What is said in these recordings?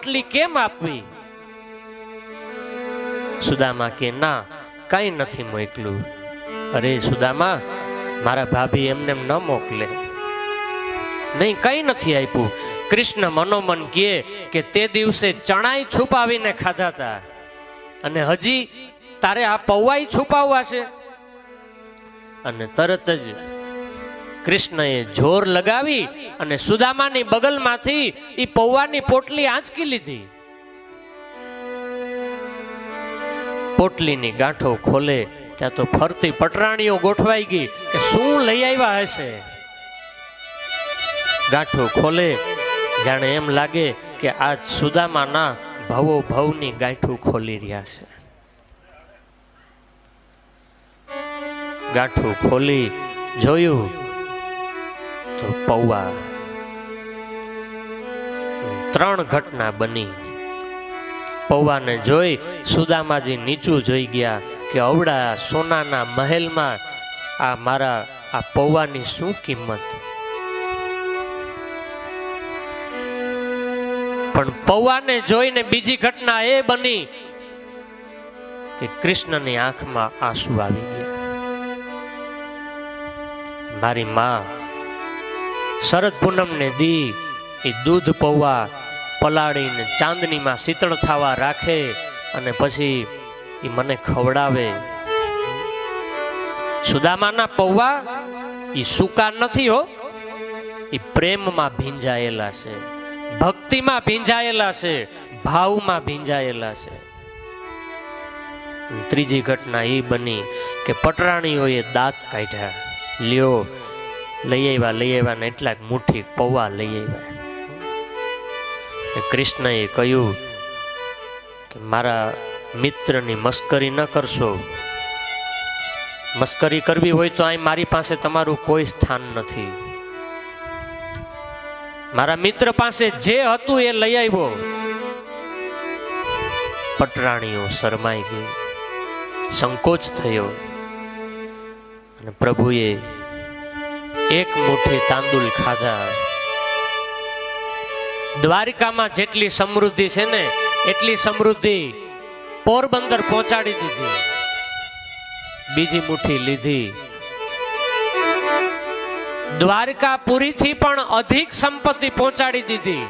આટલી કેમ આપવી? સુદામા કે, ના, કઈ નથી મોકલું. અરે સુદામા, મારા ભાભી એમને એમ ન મોકલે. નહીં, કઈ નથી આપ્યું. કૃષ્ણ મનોમન કહે કે, તે દિવસે ચણાઈ છુપાવીને ખાધા હતા અને હજી તારે આ પૌવાઈ છુપાવવા છે? અને તરત જ કૃષ્ણએ જોર લગાવી અને સુદામાની બગલમાંથી એ પૌવાની પોટલી આંચકી લીધી. પોટલીની ગાંઠો ખોલે, ત્યાં તો ફરતી પટરાણીઓ ગોઠવાઈ ગઈ કે શું લઈ આવ્યા હશે? ગાંઠો ખોલે, જાણે એમ લાગે કે આજ સુદામાના ભવો ભવની ગાંઠું ખોલી રહ્યા છે. ગાંઠું ખોલી જોયું પૌવા. ત્રણ ઘટના બની. પૌવાને જોઈ સુદામાજી નીચું જોઈ ગયા કે અવડા સોનાના મહેલમાં આ મારા, આ પૌવાની શું કિંમત? પણ પૌવાને જોઈને બીજી ઘટના એ બની કે કૃષ્ણની આંખમાં આંસુ આવી ગયા. મારી માં શરદ પૂનમને દી એ દૂધ પૌવા પલાળીને ચાંદનીમાં શીતળ થવા રાખે અને પછી એ મને ખવડાવે. સુદામાના પૌવા એ સૂકા નથી હો એ પ્રેમમાં ભીંજાયેલા છે, ભક્તિમાં ભીંજાયેલા છે, ભાવમાં ભીંજાયેલા છે. ત્રીજી ઘટના એ બની કે પટરાણીઓએ દાંત કાઢ્યા. લ્યો લઈ આવ્યા લઈ આવ્યા ને એટલાક મુઠ્ઠી પૌવા લઈ આવ્યા. કૃષ્ણએ કહ્યું કે, મારા મિત્રની મસ્કરી ન કરશો. મસ્કરી કરવી હોય તો અહીં મારી પાસે તમારું કોઈ સ્થાન નથી. મારા મિત્ર પાસે જે હતું એ લઈ આવ્યો. પટરાણીઓ શરમાઈ ગઈ. સંકોચ થયો. અને પ્રભુએ એક મુઠ્ઠી તાંદુલ ખાધા. દ્વારિકામાં જેટલી સમૃદ્ધિ છે ને, એટલી સમૃદ્ધિ પોરબંદર પહોંચાડી દીધી. બીજી મુઠ્ઠી લીધી. દ્વારકાપુરીથી પણ અધિક સંપત્તિ પહોંચાડી દીધી.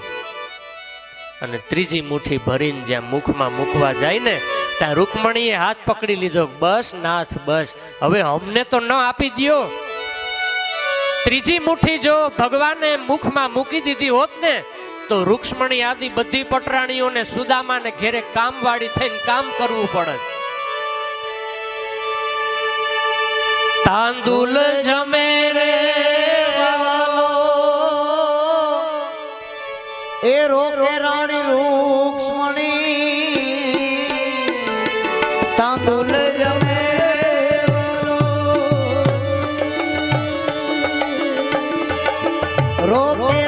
અને ત્રીજી મુઠ્ઠી ભરીને જ્યાં મુખમાં મૂકવા જાય ને, ત્યાં રૂકમણીએ હાથ પકડી લીધો. બસ, નાથ, બસ. હવે અમને તો ન આપી દ્યો. ત્રીજી મુઠ્ઠી જો ભગવાને મુખમાં મૂકી દીધી હોત ને, તો રૂક્ષ્મણી આદિ બધી પટરાણીઓને સુદામાને ઘેરે કામવાળી થઈને કામ કરવું પડે. તાંદુલ જમે રે એ રોકે રાણી રૂક્ષ્મણી. તાંદુલ Okay.